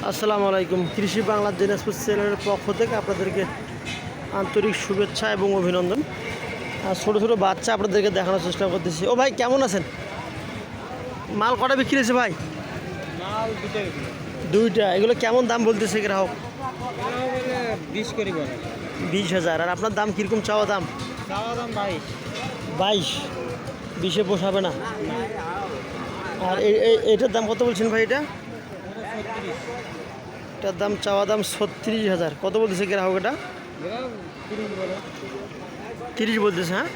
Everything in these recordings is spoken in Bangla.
আসসালামু আলাইকুম কৃষি বাংলা দিনাজপুর চ্যানেলের পক্ষ থেকে আপনাদেরকে আন্তরিক শুভেচ্ছা এবং অভিনন্দন আর ছোটো ছোটো বাচ্চা আপনাদেরকে দেখানোর চেষ্টা করতেছি ও ভাই কেমন আছেন মাল কটা বিক্রি হয়েছে ভাই দুইটা এগুলো কেমন দাম বলতেছে গ্রাহক বিশ করি বলে বিশ হাজার আর আপনার দাম কীরকম চাওয়া দাম চাওয়া দাম বাইশ বাইশ বিশে পোষাবে না আর এটার দাম কত বলছেন ভাই এটা এটার দাম চাওয়া দাম ছত্রিশ হাজার। কত বলতেছে গ্রাহক এটা? তিরিশ বলতেছে হ্যাঁ?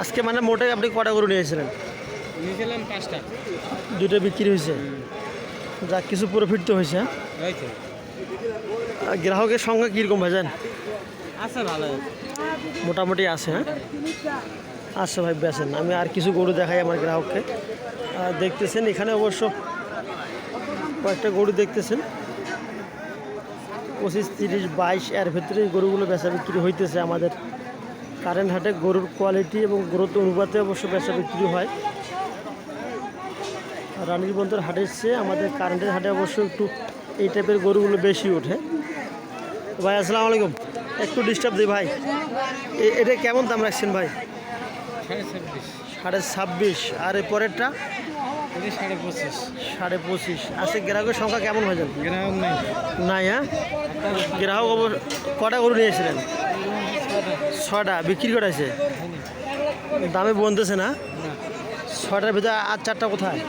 আজকে মানে মোটে আপনি কটা গরু নিয়েছিলেন? নিয়েছিলাম পাঁচটা। দুটো বিক্রি হয়েছে। যা কিছু প্রফিট তো হয়েছে হ্যাঁ? গ্রাহকের সংখ্যা কীরকম ভাইজান? আছে ভালো। মোটামুটি আছে হ্যাঁ? আচ্ছা ভাই বেছেন আমি আর কিছু গরু দেখাই আমার গ্রাহককে। দেখতেছেন এখানে অবশ্য কয়েকটা গরু দেখতেছেন। পঁচিশ তিরিশ বাইশ এর ভেতরে গরুগুলো বেচা বিক্রি হইতেছে আমাদের। কারেন্ট হাটে গরুর কোয়ালিটি এবং গ্রোথ অনুপাতে অবশ্য বেচা বিক্রি হয়। রানীর বন্ধুর হাটের চেয়ে আমাদের কারেন্টের হাটে অবশ্য একটু এই টাইপের গরুগুলো বেশি ওঠে। ভাই আসসালামু আলাইকুম। একটু ডিস্টার্ব দিই ভাই। এটা কেমন দাম রাখছেন ভাই? সাড়ে ছাব্বিশ। আর এর পরেরটা? সাড়ে পঁচিশ। সাড়ে পঁচিশ। আচ্ছা গ্রাহকের সংখ্যা কেমন হয়ে যাবে গ্রাহক নাই। নাই হ্যাঁ? গ্রাহক অবশ্য কটা গরু নিয়েছিলেন ছটা। বিক্রি করেছে দামে বনতেছে না? ছটার ভিতরে আর চারটা কোথায়?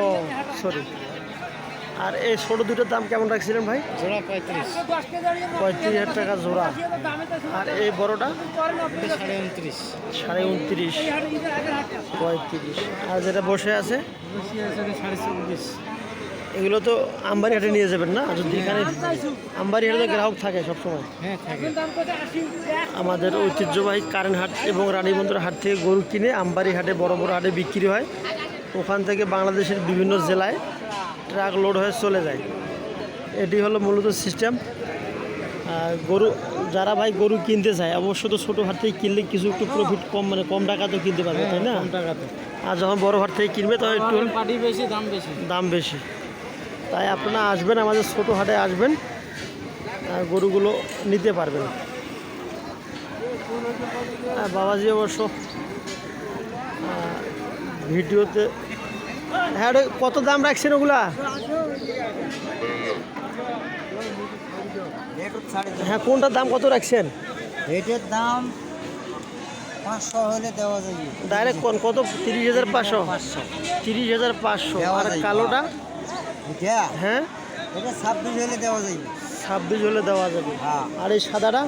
ও সরি আর এই ছোটো দুটোর দাম কেমন রাখছিলেন ভাই? জোড়া পঁয়ত্রিশ। পঁয়ত্রিশ হাজার টাকা জোড়া। আর এই বড়টা? সাড়ে উনত্রিশ। সাড়ে উনত্রিশ। পঁয়ত্রিশ। আর যেটা বসে আছে? সাড়ে চব্বিশ এগুলো তো আমবাড়ি হাটে নিয়ে যাবেন না? যদি এখানে আমবাড়ি হাটে তো গ্রাহক থাকে সবসময়। হ্যাঁ আমাদের ঐতিহ্যবাহী কারেন্ট হাট এবং রানীবন্দর হাট থেকে গরু কিনে আমবাড়ি হাটে বড় বড় হাটে বিক্রি হয়। ওখান থেকে বাংলাদেশের বিভিন্ন জেলায় ট্রাক লোড হয়ে চলে যায়। এটি হলো মূলত সিস্টেম। গরু যারা ভাই গরু কিনতে চায় অবশ্য তো ছোটো হাট থেকে কিনলে কিছু একটু প্রফিট কম মানে কম টাকা তো কিনতে পারবে তাই না? আর যখন বড় হাট থেকে কিনবে তখন একটু বেশি দাম বেশি। দাম বেশি। তাই আপনারা আসবেন আমাদের ছোটো হাটে আসবেন আর গরুগুলো নিতে পারবেন। আর বাবাজি অবশ্য ভিডিওতে হ্যাঁ কত দাম রাখছেন ওগুলা? হ্যাঁ কোনটার দাম কত রাখছেন? এটার দাম পাঁচশো হলে দেওয়া যাবে ডাইরেক্ট কোন কত? তিরিশ হাজার পাঁচশো। তিরিশ হাজার পাঁচশো। আর কালোটা? হ্যাঁ? এটা ছাব্বিশ হলে দেওয়া যাবে ছাব্বিশ হলে দেওয়া যাবে। হ্যাঁ। আর এই সাদাটা?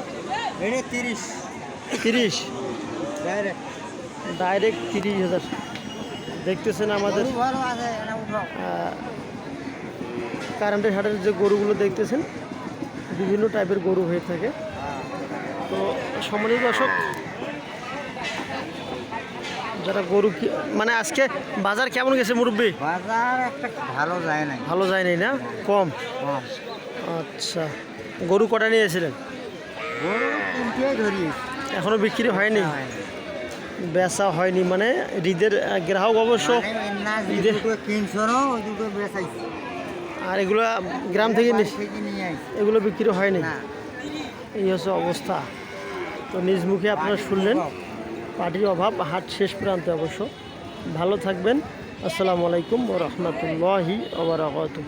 এটা তিরিশ। তিরিশ? ডাইরেক্ট ডাইরেক্ট তিরিশ হাজার। দেখতেছেন আমাদের কারেন্টের হাটের যে গরুগুলো দেখতেছেন বিভিন্ন টাইপের গরু হয়ে থাকে। তো সম্মানিত দর্শক যারা গরু মানে আজকে বাজার কেমন গেছে মুরব্বী? বাজার একটা ভালো যায় নাই। ভালো যায় নাই না? কম? কম। আচ্ছা গরু কটা নিয়েছিলেন গরু এখনও বিক্রি হয়নি। বেচা হয়নি মানে ঈদের গ্রাহক অবশ্য আর এগুলো গ্রাম থেকে এগুলো বিক্রি হয়নি? এই হচ্ছে অবস্থা। তো নিজ মুখে আপনারা শুনলেন। পার্টির অভাব হাট শেষ প্রান্তে অবশ্য। ভালো থাকবেন। আসসালামু আলাইকুম রহমতুল্লাহি ওবরাকাতুহ